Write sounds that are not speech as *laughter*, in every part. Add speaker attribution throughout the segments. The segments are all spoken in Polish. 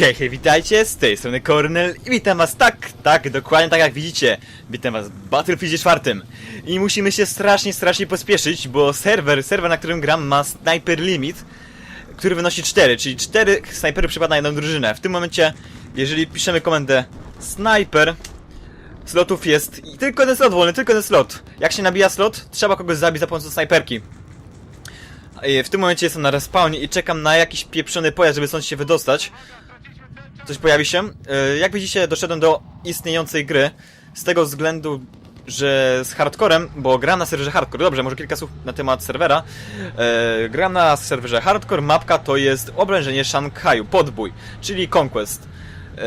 Speaker 1: Hej, hej, witajcie, z tej strony Kornel i witam was tak, tak, dokładnie tak jak widzicie. Witam was w Battlefieldzie 4. I musimy się strasznie, strasznie pospieszyć, bo serwer, serwer na którym gram ma sniper limit, który wynosi 4, czyli 4 snajpery przypada na jedną drużynę. W tym momencie, jeżeli piszemy komendę sniper, slotów jest i tylko jeden slot wolny, tylko jeden slot. Jak się nabija slot, trzeba kogoś zabić za pomocą snajperki. W tym momencie jestem na respawnie i czekam na jakiś pieprzony pojazd, żeby stąd się wydostać. Coś pojawi się. E, Jak widzicie, doszedłem do istniejącej gry. Z tego względu, że z hardcorem, bo gram na serwerze hardcore. Dobrze, może kilka słów na temat serwera. E, gram na serwerze hardcore. Mapka to jest oblężenie Szanghaju, podbój, czyli Conquest. E,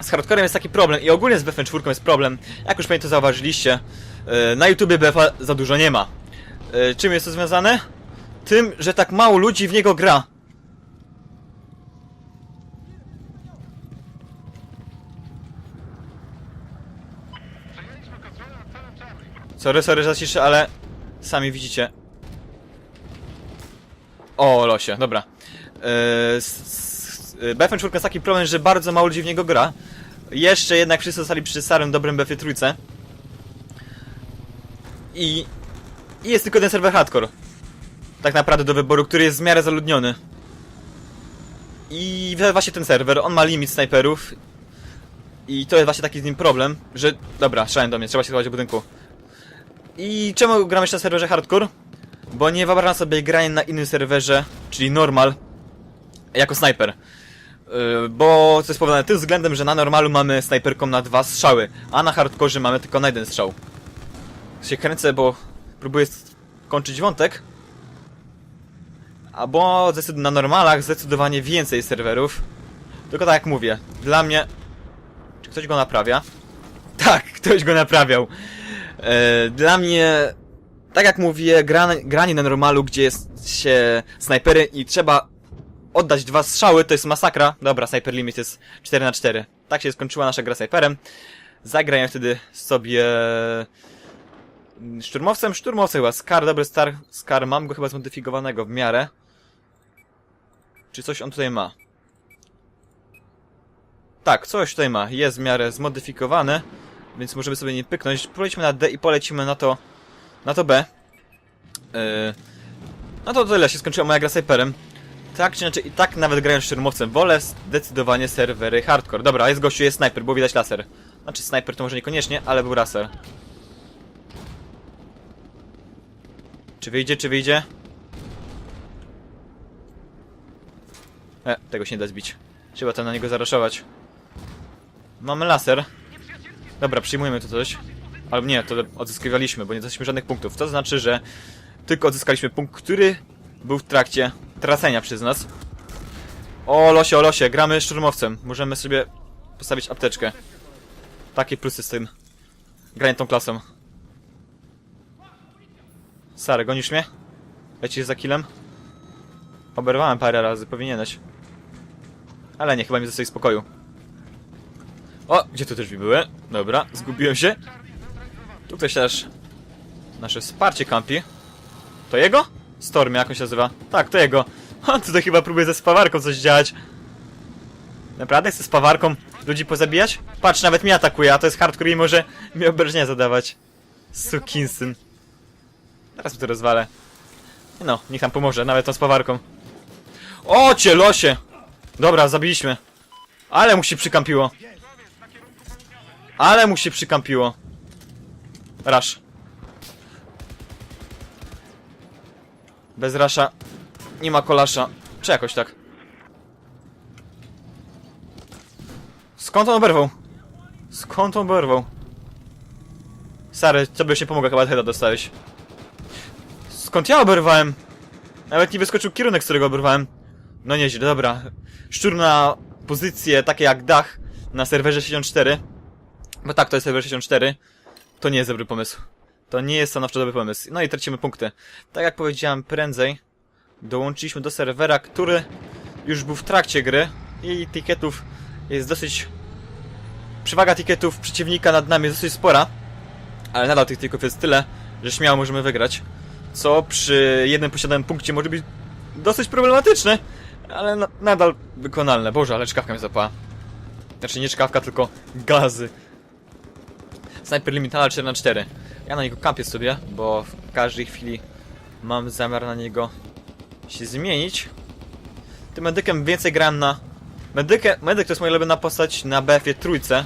Speaker 1: z hardcorem jest taki problem i ogólnie z BFM4 jest problem. Jak już pewnie to zauważyliście, na YouTubie BFA za dużo nie ma. Czym jest to związane? Tym, że tak mało ludzi w niego gra. Sorry, sorry, że ciszę, ale sami widzicie. O, losie, dobra. Eee, s- s- BFM 4 jest taki problem, że bardzo mało ludzi w niego gra. Jeszcze jednak wszyscy zostali przy starym, dobrym BF trójce. I, I jest tylko ten serwer hardcore. Tak naprawdę do wyboru, który jest w miarę zaludniony. I właśnie ten serwer, on ma limit snajperów. I to jest właśnie taki z nim problem, że... Dobra, strzelają do mnie, trzeba się schować do budynku. I czemu gramy jeszcze na serwerze hardcore? Bo nie wyobrażam sobie grania na innym serwerze, czyli normal, jako snajper. Yy, bo to jest spowodowane tym względem, że na normalu mamy snajperką na dwa strzały, a na hardkorze mamy tylko na jeden strzał. Się kręcę, bo próbuję kończyć wątek. A bo na normalach zdecydowanie więcej serwerów. Tylko tak jak mówię, dla mnie... Czy ktoś go naprawia? Tak, *laughs* ktoś go naprawiał. E, dla mnie, tak jak mówię, gra, granie na normalu, gdzie jest się snajpery i trzeba oddać dwa strzały, to jest masakra. Dobra, sniper limit jest 4 na 4 Tak się skończyła nasza gra snajperem. Zagraję wtedy sobie szturmowcem. Szturmowcem chyba. Scar, dobry star, Scar. Mam go chyba zmodyfikowanego w miarę. Czy coś on tutaj ma? Tak, coś tutaj ma. Jest w miarę zmodyfikowany. Więc możemy sobie nie pyknąć. Polećmy na D i polecimy na to... Na to B. Yy, no to tyle, się skończyła moja gra snajperem. Tak czy inaczej, i tak nawet grając szturmowcem, wolę zdecydowanie serwery hardcore. Dobra, jest gościu, jest snajper, było widać laser. Znaczy snajper to może niekoniecznie, ale był laser. Czy wyjdzie, czy wyjdzie? E, tego się nie da zbić. Trzeba tam na niego zaraszować. Mamy laser. Dobra, przyjmujemy to coś. Ale nie, to odzyskiwaliśmy, bo nie dostaliśmy żadnych punktów. To znaczy, że tylko odzyskaliśmy punkt, który był w trakcie tracenia przez nas. O losie, o losie, gramy szturmowcem. Możemy sobie postawić apteczkę. Takie plusy z tym. Granie tą klasą. Sary, gonisz mnie? Lecisz za killem? Oberwałem parę razy, powinieneś. Ale nie, chyba mi zostaje spokoju. O, gdzie tu drzwi były? Dobra, zgubiłem się. Tu ktoś też nasze wsparcie kampi. To jego? Storm, jak on się nazywa? Tak, to jego. On tutaj chyba próbuje ze spawarką coś działać. Naprawdę chce spawarką ludzi pozabijać? Patrz, nawet mnie atakuje, a to jest hardcore i może mi obrażenia zadawać. Sukinsyn. Teraz mu to rozwalę. No, niech nam pomoże, nawet tą spawarką. O, cię losie! Dobra, zabiliśmy. Ale mu się przykampiło. Ale mu się przykampiło. Rasz. Bez rasza nie ma kolasza. Czy jakoś tak? Skąd on oberwał? Skąd on oberwał? Stary, co by się pomogło, chyba heada dostałeś. Skąd ja oberwałem? Nawet nie wyskoczył kierunek, z którego oberwałem. No nieźle, dobra. Szczur na pozycje takie jak dach na serwerze 64. Bo tak, to jest serwer 64. To nie jest dobry pomysł. To nie jest stanowczo dobry pomysł. No i tracimy punkty. Tak jak powiedziałem prędzej, dołączyliśmy do serwera, który już był w trakcie gry i tiketów jest dosyć... Przewaga tiketów przeciwnika nad nami jest dosyć spora, ale nadal tych tiketów jest tyle, że śmiało możemy wygrać. Co przy jednym posiadanym punkcie może być dosyć problematyczne, ale na, nadal wykonalne. Boże, ale czkawka mnie zapała. Znaczy nie czkawka, tylko gazy. Sniper Limitada 4 na 4 Ja na niego kampię sobie, bo w każdej chwili mam zamiar na niego się zmienić. Tym medykiem więcej grałem na... Medykę, medyk to jest moja ulubiona postać na BF-ie trójce,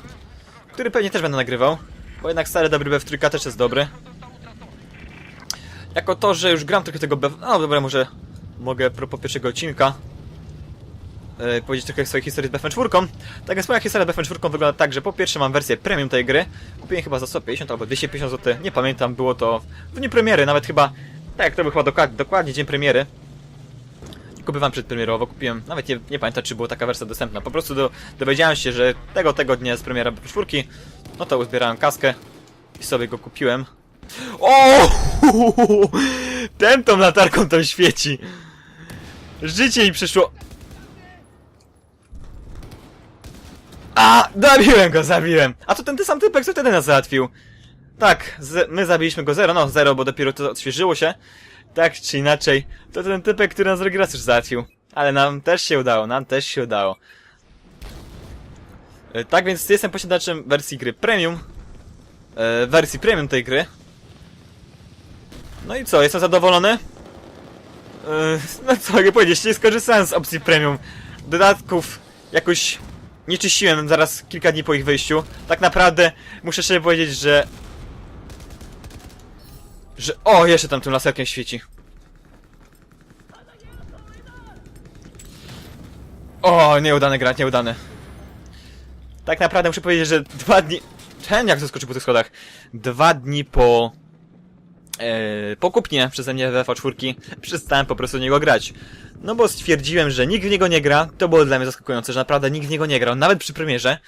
Speaker 1: który pewnie też będę nagrywał, bo jednak stary dobry BF trójka też jest dobry. Jako to, że już gram trochę tego BF... No dobra, może mogę propos pierwszego odcinka e, powiedzieć trochę swojej historii z BFM 4. Tak więc moja historia z BFM 4 wygląda tak, że po pierwsze mam wersję premium tej gry. Kupiłem chyba za 150 albo 250 zł, nie pamiętam, było to w dniu premiery, nawet chyba, tak, to był chyba dokładnie, dokładnie dzień premiery. Kupywałem przedpremierowo, kupiłem, nawet nie, nie pamiętam czy była taka wersja dostępna, po prostu do, dowiedziałem się, że tego, tego dnia jest premiera BFM 4, no to uzbierałem kaskę i sobie go kupiłem. O! *laughs* Ten tą latarką tam świeci. Życie mi przyszło. A! Zabiłem go, zabiłem! A to ten ty sam typek, co wtedy nas załatwił. Tak, z, my zabiliśmy go zero, no zero, bo dopiero to odświeżyło się. Tak czy inaczej, to ten typek, który nas drugi raz już załatwił. Ale nam też się udało, nam też się udało. E, Tak więc jestem posiadaczem wersji gry premium. E, wersji premium tej gry. No i co, jestem zadowolony? E, no co mogę powiedzieć, nie skorzystałem z opcji premium. Dodatków jakoś nie czyściłem zaraz kilka dni po ich wyjściu. Tak naprawdę muszę szczerze powiedzieć, że... Że... O, jeszcze tam tym laserkiem świeci. O, nieudany grać, nieudany. Tak naprawdę muszę powiedzieć, że dwa dni... Ten jak zaskoczył po tych schodach. Dwa dni po... Yy, po kupnie przeze mnie WFA 4 przestałem po prostu w niego grać. No bo stwierdziłem, że nikt w niego nie gra. To było dla mnie zaskakujące, że naprawdę nikt w niego nie grał, nawet przy premierze.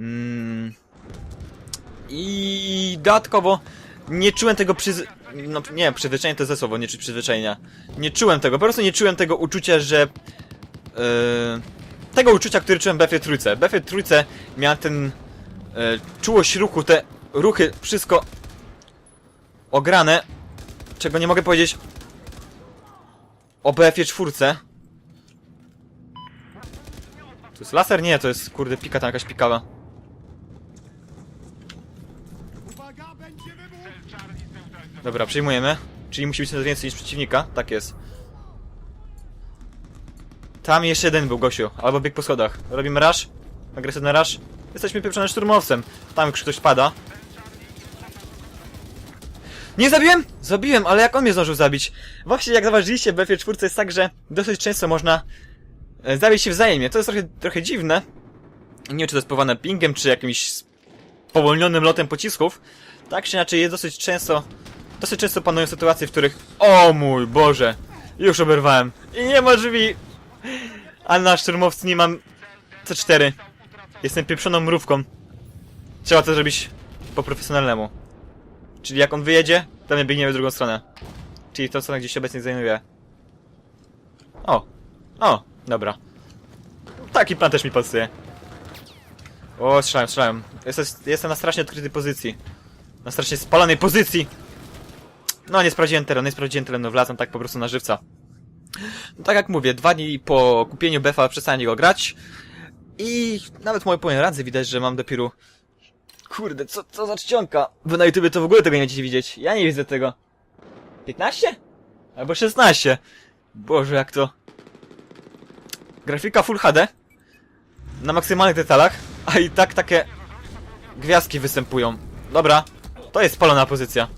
Speaker 1: Mm. I dodatkowo nie czułem tego przyz... No nie, przyzwyczajenia to ze słowo, nie czy przyzwyczajenia. Nie czułem tego, po prostu nie czułem tego uczucia, że... Yy, tego uczucia, które czułem w BF trójce. W BF trójce miałem ten... Yy, czułość ruchu, te ruchy, wszystko ograne, czego nie mogę powiedzieć o BF-ie czwórce. To jest laser? Nie, to jest kurde pika tam jakaś pikawa. Dobra, przyjmujemy. Czyli musi być coraz więcej niż przeciwnika. Tak jest. Tam jeszcze jeden był, Gosiu. Albo bieg po schodach. Robimy rush. Agresywny rush. Jesteśmy pieprzonym szturmowcem. Tam już ktoś pada. Nie zabiłem? Zabiłem, ale jak on mnie zdążył zabić? Właśnie jak zauważyliście, w BF4 jest tak, że dosyć często można e, zabić się wzajemnie. To jest trochę, trochę dziwne. Nie wiem, czy to jest powodowane pingiem, czy jakimś powolnionym lotem pocisków. Tak czy inaczej, jest dosyć często... Dosyć często panują sytuacje, w których... O mój Boże! Już oberwałem. I nie ma drzwi! A na szturmowcu nie mam C4. Jestem pieprzoną mrówką. Trzeba to zrobić po profesjonalnemu. Czyli jak on wyjedzie, to my biegniemy w drugą stronę. Czyli w tą stronę, gdzie się obecnie znajduje. O! O! Dobra. Taki plan też mi pasuje. O, strzelałem, strzelałem. Jestem, jestem na strasznie odkrytej pozycji. Na strasznie spalonej pozycji! No, nie sprawdziłem terenu, nie sprawdziłem terenu, wlazłem tak po prostu na żywca. No, tak jak mówię, dwa dni po kupieniu BFA przestałem go grać. I nawet moje moje radzę widać, że mam dopiero Kurde, co, co za czcionka? Wy na YouTubie to w ogóle tego nie będziecie widzieć. Ja nie widzę tego. 15? Albo 16. Boże, jak to... Grafika Full HD. Na maksymalnych detalach. A i tak takie... Gwiazdki występują. Dobra. To jest spalona pozycja.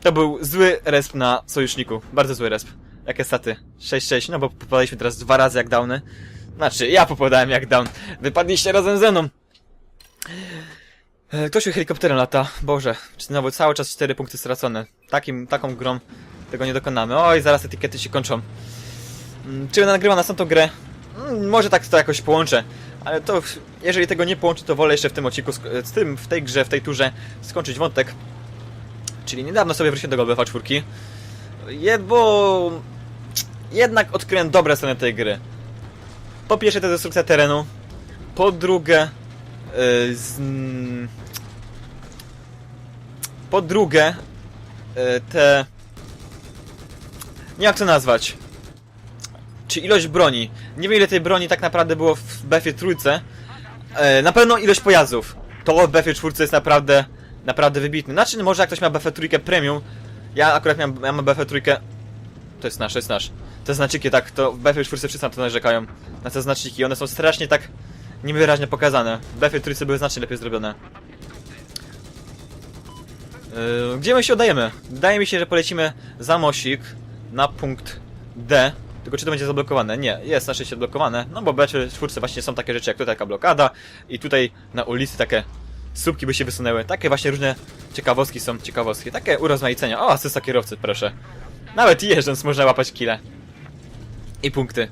Speaker 1: To był zły resp na sojuszniku. Bardzo zły resp. Jakie staty? 6-6. No bo popadaliśmy teraz dwa razy jak downy. Znaczy, ja popadałem jak down. Wypadliście razem ze mną. E, Ktoś helikopterem lata. Boże, znowu cały czas 4 punkty stracone. Takim, taką grą tego nie dokonamy. Oj, zaraz etykiety się kończą. Mm, Czy będę nagrywał następną grę? Mm, Może tak to jakoś połączę. Ale to, jeżeli tego nie połączę, to wolę jeszcze w tym odcinku, z tym, w tej grze, w tej turze skończyć wątek. Czyli niedawno sobie wróciłem do Golbefa 4. Je, bo... Jednak odkryłem dobre strony tej gry. Po pierwsze to destrukcja terenu. Po drugie... Yy, z... Po drugie... Yy, te... Nie jak to nazwać. czy ilość broni. Nie wiem ile tej broni tak naprawdę było w BF trójce. E, na pewno ilość pojazdów. To w BF czwórce jest naprawdę, naprawdę wybitne. Znaczy, może jak ktoś ma BF trójkę premium. Ja akurat miałem, mam BF trójkę. To jest nasz, to jest nasz. Te znaczniki tak, to w BF czwórce wszyscy na to narzekają. Na te znaczniki. One są strasznie tak niewyraźnie pokazane. W BF trójce były znacznie lepiej zrobione. Yy, gdzie my się udajemy? Wydaje mi się, że polecimy za mosik na punkt D. Tylko czy to będzie zablokowane? Nie, jest na szczęście odblokowane. No bo w czwórce właśnie są takie rzeczy jak tutaj taka blokada i tutaj na ulicy takie słupki by się wysunęły. Takie właśnie różne ciekawostki są, ciekawostki. Takie urozmaicenia. O, asysta kierowcy, proszę. Nawet jeżdżąc można łapać kile. I punkty.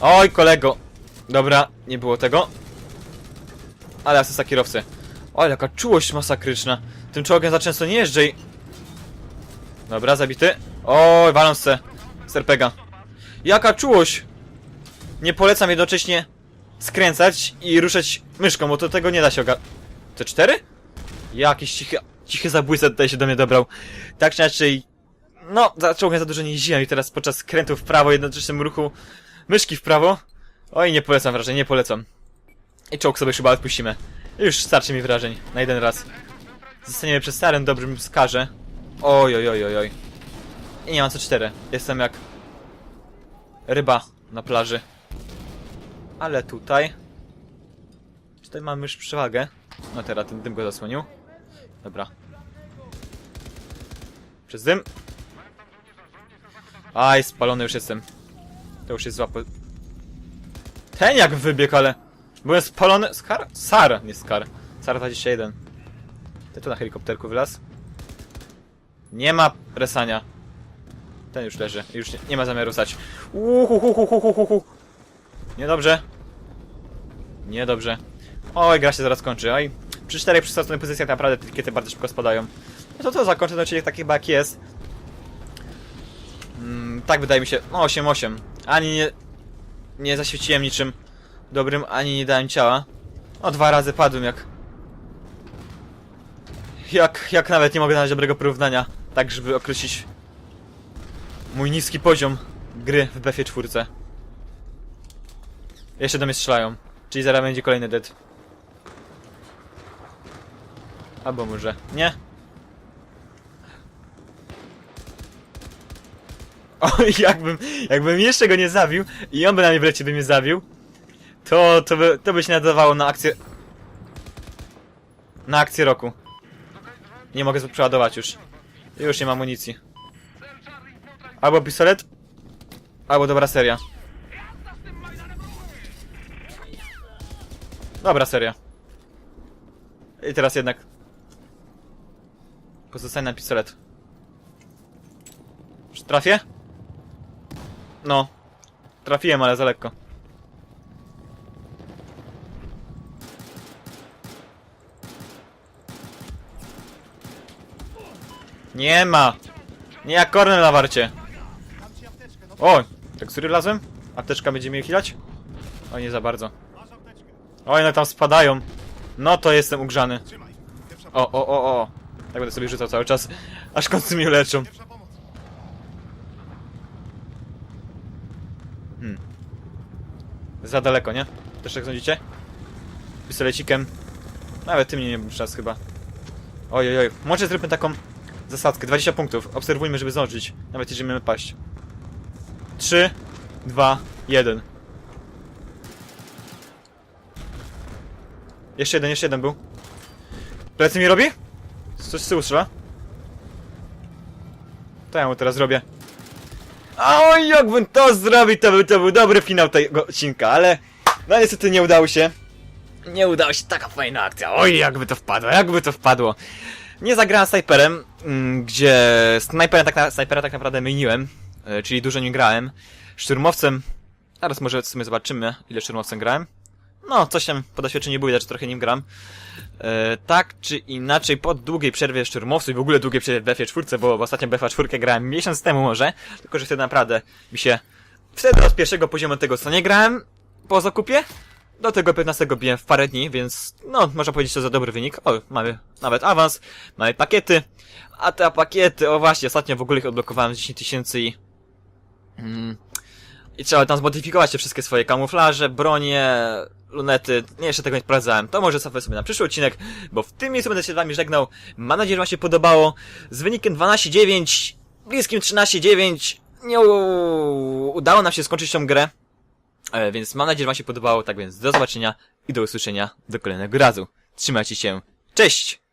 Speaker 1: Oj, kolego. Dobra, nie było tego. Ale asysta kierowcy. Oj, jaka czułość masakryczna. Tym czołgiem za często nie jeżdżaj. Dobra, zabity. Oj, walą se. Serpega. Jaka czułość! Nie polecam jednocześnie skręcać i ruszać myszką, bo to tego nie da się oga... To cztery? Jakiś cichy, cichy zabójca tutaj się do mnie dobrał. Tak czy inaczej... No, za czołgiem za dużo nie jeździłem i teraz podczas skrętu w prawo, jednoczesnym ruchu myszki w prawo. Oj, nie polecam wrażeń, nie polecam. I czołg sobie chyba odpuścimy. Już starczy mi wrażeń. Na jeden raz. Zostaniemy przy starym, dobrym skarze. Oj, oj, oj, oj, oj. I nie mam co cztery. Jestem jak... Ryba na plaży. Ale tutaj... Tutaj mamy już przewagę. No teraz ten dym go zasłonił. Dobra. Przez dym. Aj, spalony już jestem. To już jest zła. Ten jak wybiegł, ale... Byłem spalony... Skar? Sar, nie Skar. Sar 21. Ten tu na helikopterku wylazł. Nie ma resania. Ten już leży. Już nie, nie ma zamiaru stać. Uhuhuhuhuhuhu. Niedobrze. Niedobrze. Oj, gra się zaraz kończy. Oj. Przy czterech przystosowanych pozycjach naprawdę te etykiety bardzo szybko spadają. No to to zakończę odcinek taki chyba jak jest. Mm, tak wydaje mi się. No 8-8. Ani nie... Nie zaświeciłem niczym dobrym, ani nie dałem ciała. O, dwa razy padłem jak... Jak, jak nawet nie mogę znaleźć dobrego porównania. Tak, żeby określić mój niski poziom gry w BF czwórce. Jeszcze do mnie strzelają. Czyli zaraz będzie kolejny dead. Albo może. Nie? O, *laughs* jakbym, jakbym jeszcze go nie zabił i on by na mnie wlecie by mnie zabił, to, to, by, to by się nadawało na akcję... Na akcję roku. Nie mogę przeładować już. Już nie mam amunicji. Albo pistolet, albo dobra seria. Dobra seria. I teraz jednak... Pozostań na pistolet. Czy trafię? No. Trafiłem, ale za lekko. Nie ma! Nie jak kornel na warcie. O! Tekstury wlazłem? Apteczka będzie mnie chilać? O, nie za bardzo. Oj, no tam spadają. No to jestem ugrzany. O, o, o, o. Tak będę sobie rzucał cały czas, aż końcu mnie leczą. Hmm. Za daleko, nie? Też tak sądzicie? Pistolecikiem. Nawet tym nie miałbym czas chyba. Oj, oj, oj. Może zróbmy taką zasadzkę. 20 punktów. Obserwujmy, żeby zdążyć. Nawet jeżeli mamy paść. 3, 2, 1. Jeszcze jeden, jeszcze jeden był. Plecy mi robi? Coś z tyłu strzela? To ja mu teraz zrobię. Oj, jakbym to zrobił, to był, to był dobry finał tego odcinka, ale... No niestety nie udało się. Nie udało się, taka fajna akcja. Oj, jakby to wpadło, jakby to wpadło. Nie zagrałem snajperem, gdzie snajpera tak, na, snajpera tak naprawdę myniłem, e, czyli dużo nie grałem. Szturmowcem, teraz może w sumie zobaczymy, ile szturmowcem grałem. No, coś tam po doświadczeniu było że trochę nim gram. E, tak czy inaczej, po długiej przerwie szturmowców i w ogóle długiej przerwie w BF 4, bo w ostatnim BF 4 grałem miesiąc temu może, tylko że wtedy naprawdę mi się... Wtedy od pierwszego poziomu tego co nie grałem po zakupie, do tego 15 biłem w parę dni, więc no, można powiedzieć, to za dobry wynik. O, mamy nawet awans, mamy pakiety, a te pakiety, o właśnie, ostatnio w ogóle ich odblokowałem z 10 tysięcy i Mm. I trzeba tam zmodyfikować te wszystkie swoje kamuflaże, bronie, lunety. Nie, jeszcze tego nie sprawdzałem. To może sobie sobie na przyszły odcinek, bo w tym miejscu będę się z wami żegnał. Mam nadzieję, że wam się podobało. Z wynikiem 12-9, bliskim 13-9, nie udało nam się skończyć tą grę. E, więc mam nadzieję, że wam się podobało. Tak więc do zobaczenia i do usłyszenia do kolejnego razu. Trzymajcie się. Cześć!